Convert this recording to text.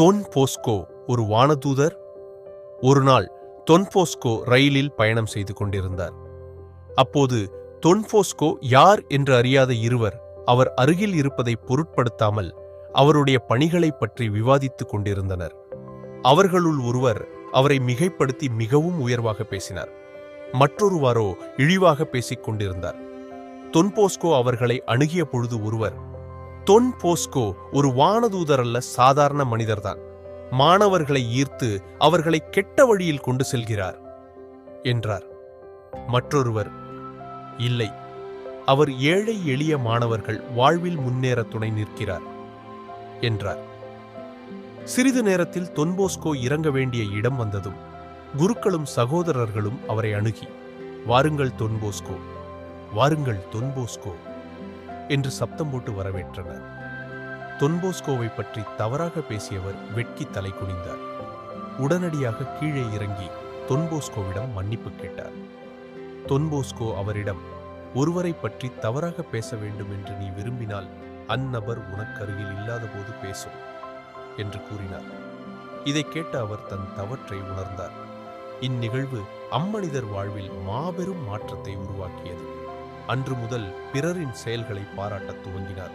தொன் Bosco ஒரு வானதூதர் ஒரு நாள் ரயிலில் பயணம் செய்து கொண்டிருந்தார். அப்போது தொன்போஸ்கோ யார் என்று அறியாத இருவர் அவர் அருகில் இருப்பதை பொருட்படுத்தாமல் அவருடைய பணிகளைப் பற்றி விவாதித்துக் கொண்டிருந்தனர். அவர்களுள் ஒருவர் அவரை மிகைப்படுத்தி மிகவும் உயர்வாக பேசினார். மற்றொருவாரோ இழிவாக பேசிக் கொண்டிருந்தார். தொன்போஸ்கோ அவர்களை அணுகிய பொழுது ஒருவர் தொன் போஸ்கோ ஒரு வானதூதர் அல்ல சாதாரண மனிதர்தான். மாணவர்களை ஈர்த்து அவர்களை கெட்ட வழியில் கொண்டு செல்கிறார் என்றார். மற்றொருவர் இல்லை அவர் ஏழை எளிய மாணவர்கள் வாழ்வில் முன்னேற துணை நிற்கிறார் என்றார். சிறிது நேரத்தில் தொன்போஸ்கோ இறங்க வேண்டிய இடம் வந்ததும் குருக்களும் சகோதரர்களும் அவரை அணுகி வாருங்கள் தொன்போஸ்கோ வாருங்கள் தொன்போஸ்கோ என்று சப்தம் போட்டு வரவேற்றனர். தொன்போஸ்கோவை பற்றி தவறாக பேசியவர் வெட்கி தலை குனிந்தார். உடனடியாக கீழே இறங்கி தொன்போஸ்கோவிடம் மன்னிப்பு கேட்டார். தொன்போஸ்கோ அவரிடம் ஒருவரை பற்றி தவறாக பேச வேண்டும் என்று நீ விரும்பினால் அந்நபர் உனக்கருகில் இல்லாதபோது பேசும் என்று கூறினார். இதை கேட்ட அவர் தன் தவற்றை உணர்ந்தார். இந்நிகழ்வு அம்மனிதர் வாழ்வில் மாபெரும் மாற்றத்தை உருவாக்கியது. அன்று முதல் பிறரின் செயல்களை பாராட்டத் துவங்கினார்.